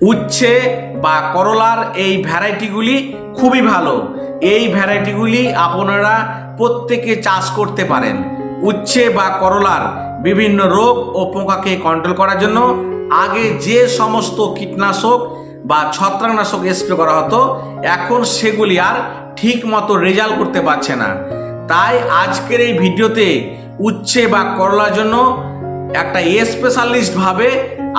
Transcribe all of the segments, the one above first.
উচ্ছে বা করলার এই ভ্যারাইটিগুলি খুবই ভালো। এই ভ্যারাইটিগুলি আপনারা প্রত্যেকে চাষ করতে পারেন। উচ্ছে বা করলার বিভিন্ন রোগ ও পোকাকে কন্ট্রোল করার জন্য আগে যে সমস্ত কীটনাশক বা ছত্রাকনাশক স্প্রে করা হতো, এখন সেগুলি আর ঠিক মতো রেজাল্ট করতে পারছে না। তাই আজকের এই ভিডিওতে উচ্ছে বা করলার জন্য একটা স্পেশালিস্টভাবে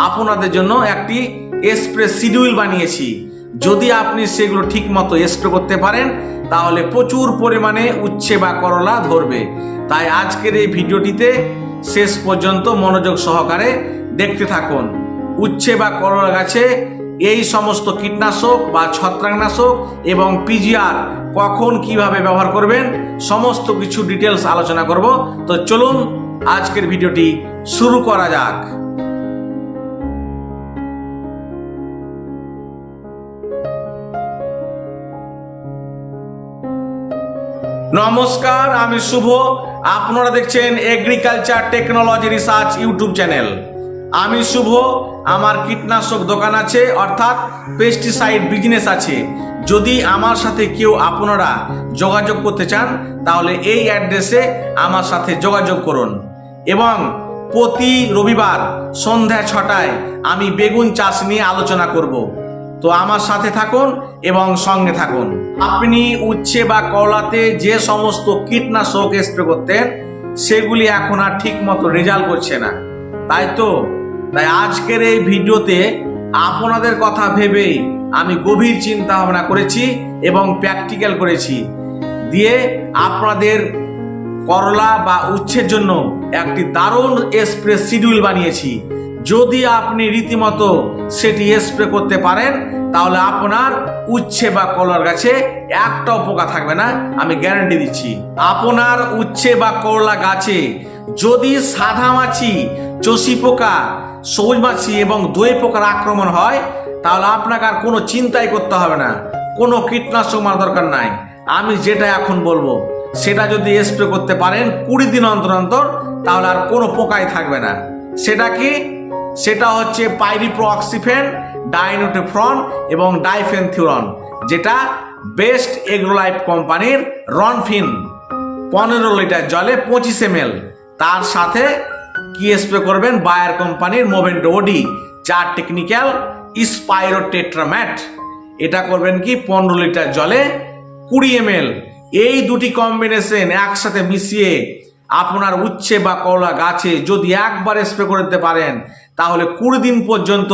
আপনাদের জন্য একটি স্প্রে শিডিউল বানিয়েছি। যদি আপনি সেগুলো ঠিক মতো স্প্রে করতে পারেন, তাহলে প্রচুর পরিমাণে উচ্ছে বা করলা ধরবে। তাই আজকের এই ভিডিওটিতে শেষ পর্যন্ত মনোযোগ সহকারে দেখতে থাকুন। উচ্ছে বা করলা গাছে এই সমস্ত কীটনাশক বা ছত্রাকনাশক এবং পিজিআর কখন কীভাবে ব্যবহার করবেন, সমস্ত কিছু ডিটেলস আলোচনা করব। তো চলুন, আজকের ভিডিওটি শুরু করা যাক। নমস্কার, আমি শুভ। আপনারা দেখছেন agriculture technology research YouTube channel আমি শুভ, আমার কীটনাশক দোকান আছে, অর্থাৎ পেস্টিসাইড বিজনেস আছে। যদি আমার সাথে কেউ আপনারা যোগাযোগ করতে চান, তাহলে এই অ্যাড্রেসে আমার সাথে যোগাযোগ করুন। এবং প্রতি রবিবার সন্ধ্যা ছটায় আমি বেগুন চাষ নিয়ে আলোচনা করব। তো আমার সাথে থাকুন এবং সঙ্গে থাকুন। আপনি উচ্ছে বা কলাতে যে সমস্ত কীটনাশক স্প্রে করতেন, সেগুলি এখন আর ঠিক মতো রেজাল্ট করছে না। তাই তো? তাই আজকের এই ভিডিওতে আপনাদের কথা ভেবেই আমি গভীর চিন্তা ভাবনা করেছি এবং প্র্যাকটিক্যাল করেছি। দিয়ে আপনাদের করলা বা উচ্ছের জন্য একটি দারুণ স্প্রে শিডিউল বানিয়েছি। যদি আপনি রীতিমতো সেটি স্প্রে করতে পারেন, তাহলে আপনার উচ্ছে বা কলার গাছে একটাও পোকা থাকবে না, আমি গ্যারান্টি দিচ্ছি। আপনার উচ্ছে বা করলা গাছে যদি সাদা মাছি চষি পোকা, সবুজ মাছি এবং দই পোকার আক্রমণ হয়, তাহলে আপনাকে আর কোনো চিন্তাই করতে হবে না। কোনো কীটনাশক মারা দরকার নাই। আমি যেটা এখন বলব, সেটা যদি স্প্রে করতে পারেন কুড়ি দিন অন্তর অন্তর, তাহলে আর কোনো পোকাই থাকবে না। সেটা কি? সেটা হচ্ছে পাইরিপ্রো অক্সিফেন ডাইনোটেফ্রন এবং ডাইফেনথিউরন, যেটা বেস্ট এগ্রোলাইফ কোম্পানির রনফিন, পনেরো লিটার জলে পঁচিশ এম তার সাথে কি স্প্রে করবেন? বায়ার কোম্পানির মোভেন্টো ওডি চার টেকনিক্যাল স্পাইরো টেট্রাম্যাট এটা করবেন কি? পনেরো লিটার জলে কুড়ি এম এই দুটি কম্বিনেশন একসাথে মিশিয়ে আপনার উচ্ছে বা কলা গাছে যদি একবার স্প্রে করে দিতে পারেন তাহলে কুড়ি দিন পর্যন্ত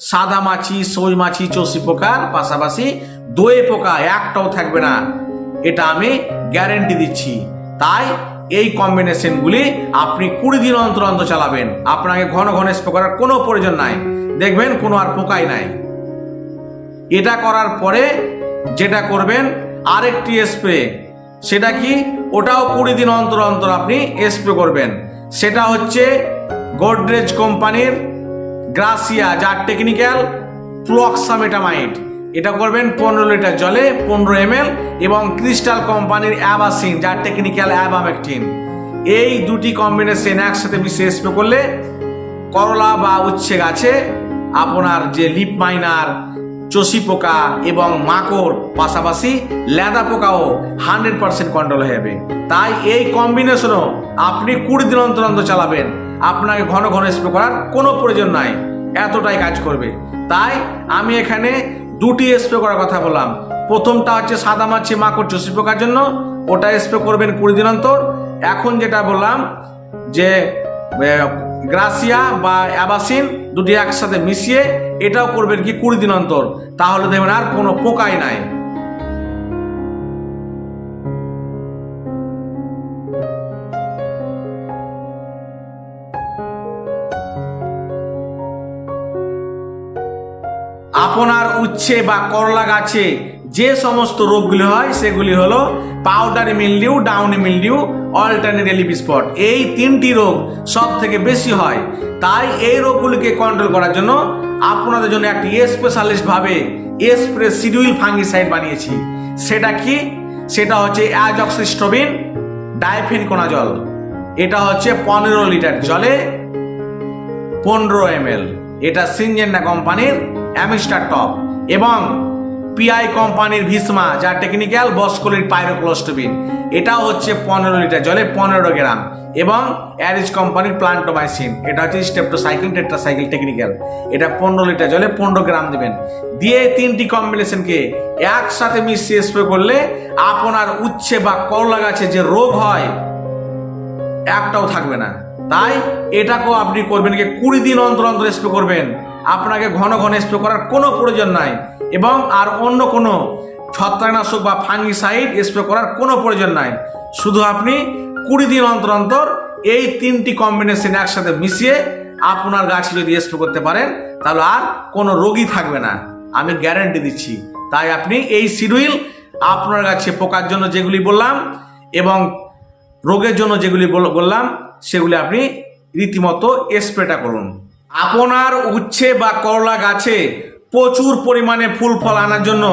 সাদা মাছি সই মাছি, চষি পোকার পাশাপাশি দই পোকা একটাও থাকবে না। এটা আমি গ্যারেন্টি দিচ্ছি। তাই এই কম্বিনেশনগুলি আপনি কুড়ি দিন অন্তর অন্তর চালাবেন। আপনাকে ঘন ঘন স্প্রে করার কোনো প্রয়োজন নাই। দেখবেন কোনো আর পোকাই নাই। এটা করার পরে যেটা করবেন, আরেকটি স্প্রে সেটা কি? ওটাও কুড়ি দিন অন্তর অন্তর আপনি স্প্রে করবেন। সেটা হচ্ছে গোদরেজ কোম্পানির গ্রাসিয়া যার টেকনিক্যাল ফ্লক্সামেটামাইড এটা করবেন পনেরো লিটার জলে, পনেরো এম এবং ক্রিস্টাল কোম্পানির অ্যাবাসিন যার টেকনিক্যাল অ্যাবামেকটিন এই দুটি কম্বিনেশন একসাথে মিশিয়ে স্প্রে করলে করলা বা উচ্ছে গাছে আপনার যে লিপ মাইনার চষি পোকা এবং মাকড় পাশাপাশি লেদা পোকাও হান্ড্রেড পার্সেন্ট কন্ট্রোল হয়ে যাবে। তাই এই কম্বিনেশনও আপনি কুড়ি দিন অন্তর অন্তর চালাবেন। আপনাকে ঘন ঘন স্প্রে করার কোনো প্রয়োজন নাই। এতটাই কাজ করবে। তাই আমি এখানে দুটি স্প্রে করার কথা বললাম। প্রথমটা হচ্ছে সাদা মাছি মাকড় চষি পোকার জন্য। ওটা স্প্রে করবেন কুড়ি দিন অন্তর। এখন যেটা বললাম যে গ্রাসিয়া বা অ্যাবাসিন দুটি একসাথে মিশিয়ে এটাও করবেন কি কুড়ি দিন অন্তর। তাহলে দেখবেন আর কোনো পোকাই নাই। আপনার উচ্ছে বা করলা গাছে যে সমস্ত রোগগুলি হয়, সেগুলি হলো powdery mildew downy mildew alternate leaf spot এই তিনটি রোগ সব থেকে বেশি হয়। তাই এই রোগগুলিকে কন্ট্রোল করার জন্য আপনাদের জন্য একটি স্পেশালিস্ট ভাবে স্প্রে সিডিউল ফাঙ্গিসাইড বানিয়েছি। সেটা কি? সেটা হচ্ছে অ্যাজক্সিস্টোবিন ডাইফেনকোনাজল এটা হচ্ছে পনেরো লিটার জলে পনেরো এম এটা সিনজেন্ডা কোম্পানির অ্যামিস্টার টপ এবং পিআই কোম্পানির ভিসমা যা টেকনিক্যাল বসকলির পাইরোক্লোস্টোবিন এটাও হচ্ছে পনেরো লিটার জলে পনেরো গ্রাম। এবং অ্যারিজ কোম্পানির প্লান্টোমাইসিন এটা হচ্ছে স্টেপটোসাইকেল টেট্রাসাইকেল টেকনিক্যাল এটা পনেরো লিটার জলে পনেরো গ্রাম দেবেন। দিয়ে তিনটি কম্বিনেশনকে একসাথে মিশিয়ে স্প্রে করলে আপনার উচ্ছে বা করলা গাছে যে রোগ হয়, একটাও থাকবে না। তাই এটাকেও আপনি করবেন কি, কুড়ি দিন অন্তর অন্তর স্প্রে করবেন। আপনাকে ঘন ঘন স্প্রে করার কোনো প্রয়োজন নাই। এবং আর অন্য কোনো ছত্রাকনাশক বা ফাঙ্গিসাইড স্প্রে করার কোনো প্রয়োজন নাই। শুধু আপনি কুড়ি দিন অন্তর অন্তর এই তিনটি কম্বিনেশন একসাথে মিশিয়ে আপনার গাছে যদি স্প্রে করতে পারেন, তাহলে আর কোনো রোগী থাকবে না। আমি গ্যারান্টি দিচ্ছি। তাই আপনি এই সিডুইল আপনার গাছে পোকার জন্য যেগুলি বললাম এবং রোগের জন্য যেগুলি বল- বললাম, সেগুলি আপনি রীতিমতো স্প্রেটা করুন। আপনার উচ্ছে বা করলা গাছে প্রচুর পরিমাণে ফুল ফল আনার জন্য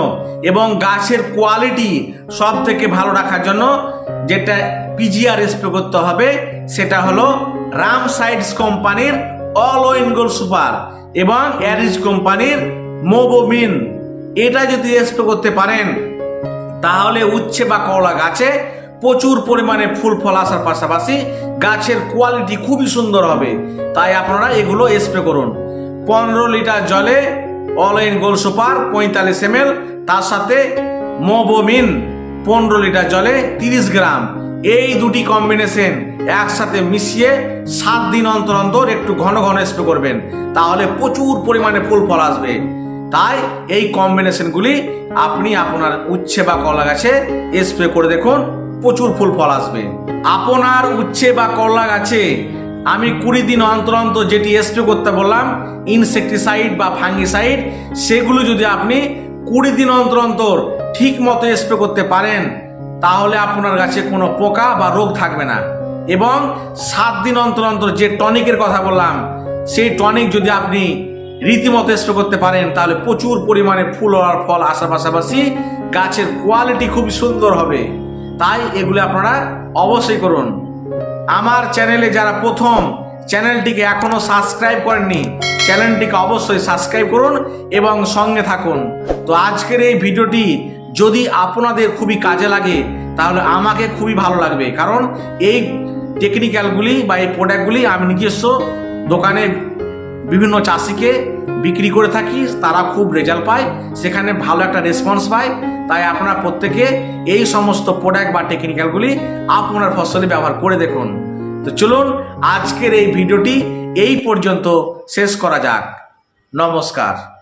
এবং গাছের কোয়ালিটি সব থেকে ভালো রাখার জন্য যেটা পিজিআর স্প্রে করতে হবে, সেটা হলো রাম সাইডস কোম্পানির অল ওয়েন গোল সুপার এবং অ্যারিজ কোম্পানির মোবোমিন এটা যদি স্প্রে করতে পারেন, তাহলে উচ্ছে বা করলা গাছে প্রচুর পরিমাণে ফুল ফল আসার পাশাপাশি গাছের কোয়ালিটি খুবই সুন্দর হবে। তাই আপনারা এগুলো স্প্রে করুন। পনেরো লিটার জলে অল ইন গোল সুপার পঁয়তাল্লিশ এম তার সাথে মোবোমিন পনেরো লিটার জলে তিরিশ গ্রাম। এই দুটি কম্বিনেশন একসাথে মিশিয়ে সাত দিন অন্তর অন্তর একটু ঘন ঘন স্প্রে করবেন। তাহলে প্রচুর পরিমাণে ফুল ফল আসবে। তাই এই কম্বিনেশনগুলি আপনি আপনার উচ্ছে বা কলা গাছে স্প্রে করে দেখুন। প্রচুর ফুল ফল আসবে। আপনার উচ্ছে বা করলা গাছে আমি কুড়ি দিন অন্তর অন্তর যেটি স্প্রে করতে বললাম ইনসেকটিসাইড বা ফাঙ্গিসাইড সেগুলো যদি আপনি কুড়ি দিন অন্তর অন্তর ঠিক মতো স্প্রে করতে পারেন, তাহলে আপনার গাছে কোনো পোকা বা রোগ থাকবে না। এবং সাত দিন অন্তর অন্তর যে টনিকের কথা বললাম, সেই টনিক যদি আপনি রীতিমতো স্প্রে করতে পারেন, তাহলে প্রচুর পরিমাণে ফুল আর ফল আসার পাশাপাশি গাছের কোয়ালিটি খুব সুন্দর হবে। তাই এগুলো আপনারা অবশ্যই করুন। আমার চ্যানেলে যারা প্রথম, চ্যানেলটিকে এখনও সাবস্ক্রাইব করেননি, চ্যানেলটিকে অবশ্যই সাবস্ক্রাইব করুন এবং সঙ্গে থাকুন। তো আজকের এই ভিডিওটি যদি আপনাদের খুবই কাজে লাগে, তাহলে আমাকে খুবই ভালো লাগবে। কারণ এই টেকনিক্যালগুলি বা এই প্রোডাক্টগুলি আমি নিজস্ব দোকানে বিভিন্ন চাষিকে বিক্রি করে থাকি, তারা খুব রেজাল্ট পায়, সেখানে ভালো একটা রেসপন্স পায়। তাই আপনারা প্রত্যেকে এই সমস্ত প্রোডাক্ট বা টেকনিক্যালগুলি আপনার ফসলে ব্যবহার করে দেখুন। তো চলুন, আজকের এই ভিডিওটি এই পর্যন্ত শেষ করা যাক। নমস্কার।